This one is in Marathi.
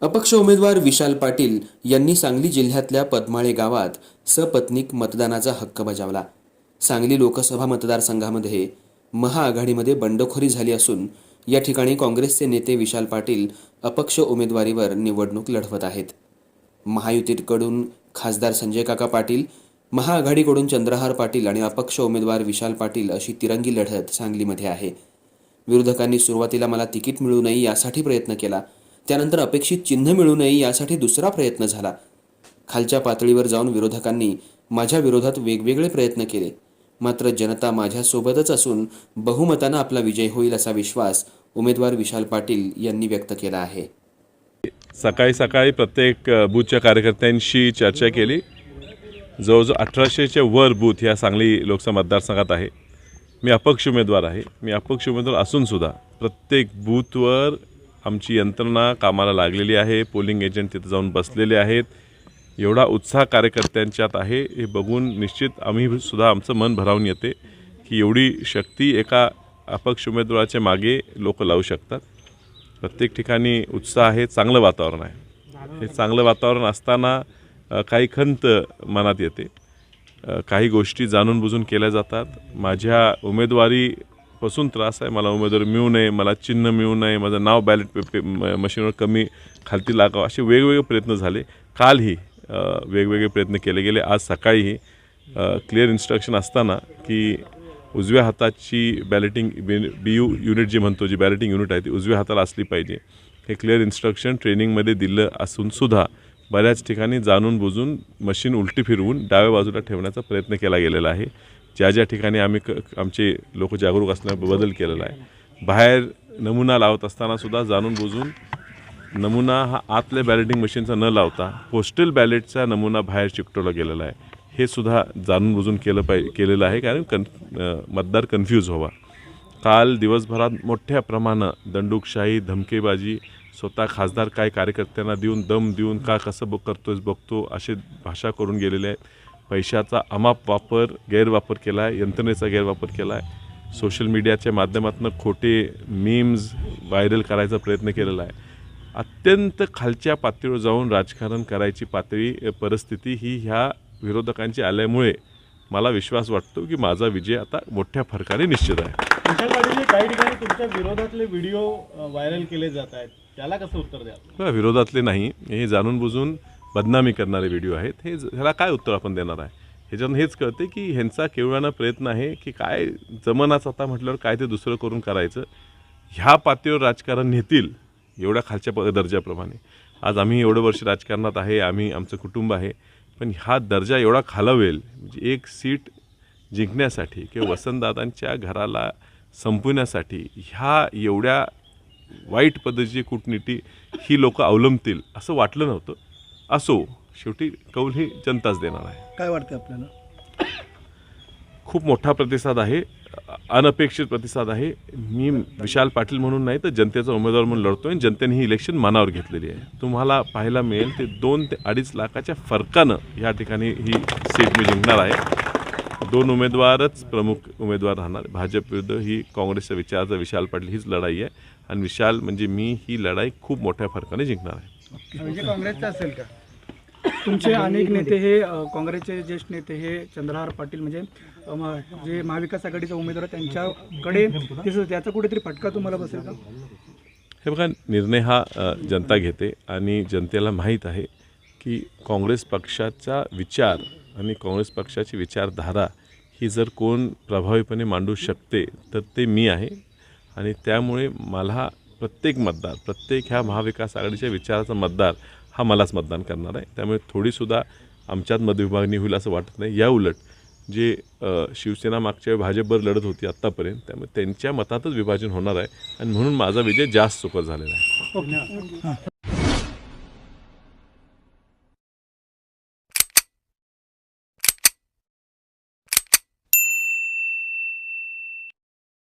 अपक्ष उमेदवार विशाल पाटील यांनी सांगली जिल्ह्यातल्या पद्माळे गावात सपत्नीक मतदानाचा हक्क बजावला. सांगली लोकसभा मतदारसंघामध्ये महाआघाडीमध्ये बंडखोरी झाली असून या ठिकाणी काँग्रेसचे नेते विशाल पाटील अपक्ष उमेदवारीवर निवडणूक लढवत आहेत. महायुतीकडून खासदार संजय काका पाटील महाआघाडीकडून चंद्रहार पाटील आणि अपक्ष उमेदवार विशाल पाटील अशी तिरंगी लढत सांगलीमध्ये आहे. विरोधकांनी सुरुवातीला मला तिकीट मिळू नये यासाठी प्रयत्न केला. त्यानंतर अपेक्षित चिन्ह मिळू नये यासाठी दुसरा प्रयत्न झाला. खालच्या पातळीवर जाऊन विरोधकांनी माझ्या विरोधात वेगवेगळे प्रयत्न केले. मात्र जनता माझ्यासोबतच असून बहुमतानं आपला विजय होईल असा विश्वास उमेदवार विशाल पाटील यांनी व्यक्त केला आहे. सकाळी सकाळी प्रत्येक बूथच्या कार्यकर्त्यांशी चर्चा केली. जवळजवळ अठराशेच्या वर बूथ ह्या सांगली लोकसभा मतदारसंघात आहे. मी अपक्ष उमेदवार आहे. मी अपक्ष उमेदवार असूनसुद्धा प्रत्येक बूथवर आमची यंत्रणा कामाला लागलेली आहे. पोलिंग एजंट तिथं जाऊन बसलेले आहेत. एवढा उत्साह कार्यकर्त्यांच्यात आहे. हे बघून निश्चित आम्ही सुद्धा आमचं मन भरावून येते की एवढी शक्ती एका अपक्ष उमेदवाराच्या मागे लोक लावू शकतात. प्रत्येक ठिकाणी उत्साह आहे. चांगलं वातावरण आहे. हे चांगलं वातावरण असताना काही खंत मनात येते. काही गोष्टी जाणून बुजून केल्या जातात. माझ्या उमेदवारीपासून त्रास आहे. मला उमेदवारी मिळू नये मला चिन्ह मिळू नये माझं नाव बॅलेट पे म- मशीनवर कमी खालती लागावं असे वेगवेगळे प्रयत्न झाले. कालही वेगवेगळे प्रयत्न केले गेले. आज सकाळीही क्लिअर इन्स्ट्रक्शन असताना की उजव्या हाताची बॅलेटिंग बी यू युनिट जी म्हणतो जी बॅलेटिंग युनिट आहे ती उजव्या हाताला असली पाहिजे. हे क्लिअर इन्स्ट्रक्शन ट्रेनिंगमध्ये दिलं असूनसुद्धा बऱ्याच ठिकाणी जाणून बुजून मशीन उलटी फिरवून डाव्या बाजूला ठेवण्याचा प्रयत्न केला गेलेला आहे. ज्या ज्या ठिकाणी आम्ही क आमचे लोक जागरूक असल्याने बदल केलेला आहे. बाहेर नमुना लावत असतानासुद्धा जाणून बुजून नमुना हा आतल्या बॅलेटिंग मशीनचा न लावता पोस्टल बॅलेटचा नमुना बाहेर चिकटवला गेलेला आहे. हे सुद्धा जाणून बुजून केलं पाहिजे केलेलं आहे कारण कन मतदार कन्फ्यूज व्हावा. काल दिवसभरात मोठ्या प्रमाणात दंडुकशाही धमकेबाजी स्वतः खासदार काय कार्यकर्त्यांना देऊन दम देऊन का कसं बघ करतोयस बघतो असे भाषा करून गेलेले आहेत. पैशाचा अमाप वापर गैरवापर केला आहे यंत्रणेचा गैरवापर केला आहे सोशल मीडियाच्या माध्यमातून खोटे मीम्स व्हायरल करायचा प्रयत्न केलेला आहे. अत्यंत खालच्या पातळीवर जाऊन राजकारण करायची पातळी परिस्थिती ही ह्या विरोधकांची आल्यामुळे मला विश्वास वाटतो की माझा विजय आता मोठ्या फरकाने निश्चित आहे. विशाल काही ठिकाणी तुमच्या विरोधातले व्हिडिओ व्हायरल केले जात आहेत त्याला कसं उत्तर द्या विरोधातले नाही. हे जाणून बुजून बदनामी करणारे व्हिडिओ आहेत. हे ह्याला काय उत्तर आपण देणार आहे? ह्याच्यातून हेच कळते की ह्यांचा केवळाना प्रयत्न आहे की काय जमनाच आता म्हटल्यावर काय ते दुसरं करून करायचं. ह्या पातळीवर राजकारण नेतील एवढ्या खालच्या प दर्जाप्रमाणे. आज आम्ही एवढं वर्ष राजकारणात आहे आम्ही आमचं कुटुंब आहे पण हा दर्जा एवढा खालवेल म्हणजे एक सीट जिंकण्यासाठी किंवा वसंतदादांच्या घराला संपवण्यासाठी ह्या एवढ्या वाईट पद्धतीची कूटनीती ही लोक अवलंबतील असं वाटलं नव्हतं. असो शेवटी कौल ही जनताच देणार आहे. काय वाटतं आपल्याला? खूप मोठा प्रतिसाद आहे अनपेक्षित प्रतिसाद आहे. मी विशाल पाटील म्हणून नाही तर जनतेचा उमेदवार म्हणून लढतोय आणि जनतेने ही इलेक्शन मनावर घेतलेली आहे. तुम्हाला पाहायला मिळेल ते दोन ते अडीच लाखाच्या फरकानं या ठिकाणी ही सीट मी जिंकणार आहे. दोन उमेदवारच प्रमुख उमेदवार राहणार. भाजप विरुद्ध ही काँग्रेसच्या विचाराचा विशाल पाटील हीच लढाई आहे. आणि विशाल म्हणजे मी ही लढाई खूप मोठ्या फरकाने जिंकणार आहे. म्हणजे काँग्रेसचा असेल का? तुमचे अनेक नेते हे काँग्रेसचे ज्येष्ठ नेते हे चंद्रहार पाटील म्हणजे जे महाविकास आघाडीचा उमेदवार आहे, त्यांच्याकडे त्याचा कुठेतरी फटका तुम्हाला बसेल का? हे बघा निर्णय हा जनता घेते. आणि जनतेला माहीत आहे की काँग्रेस पक्षाचा विचार आणि काँग्रेस पक्षाची विचारधारा ही जर कोण प्रभावीपणे मांडू शकते तर ते मी आहे. आणि त्यामुळे मला प्रत्येक मतदार प्रत्येक ह्या महाविकास आघाडीच्या विचाराचा मतदार हा मलाच मतदान करणार आहे. त्यामुळे थोडीसुद्धा आमच्यात मतविभागणी होईल असं वाटत नाही. या उलट जे शिवसेना मागच्या वेळी भाजपवर लढत होती आत्तापर्यंत त्यामुळे त्यांच्या मतातच विभाजन होणार आहे. आणि म्हणून माझा विजय जास्त सुकर झालेला आहे.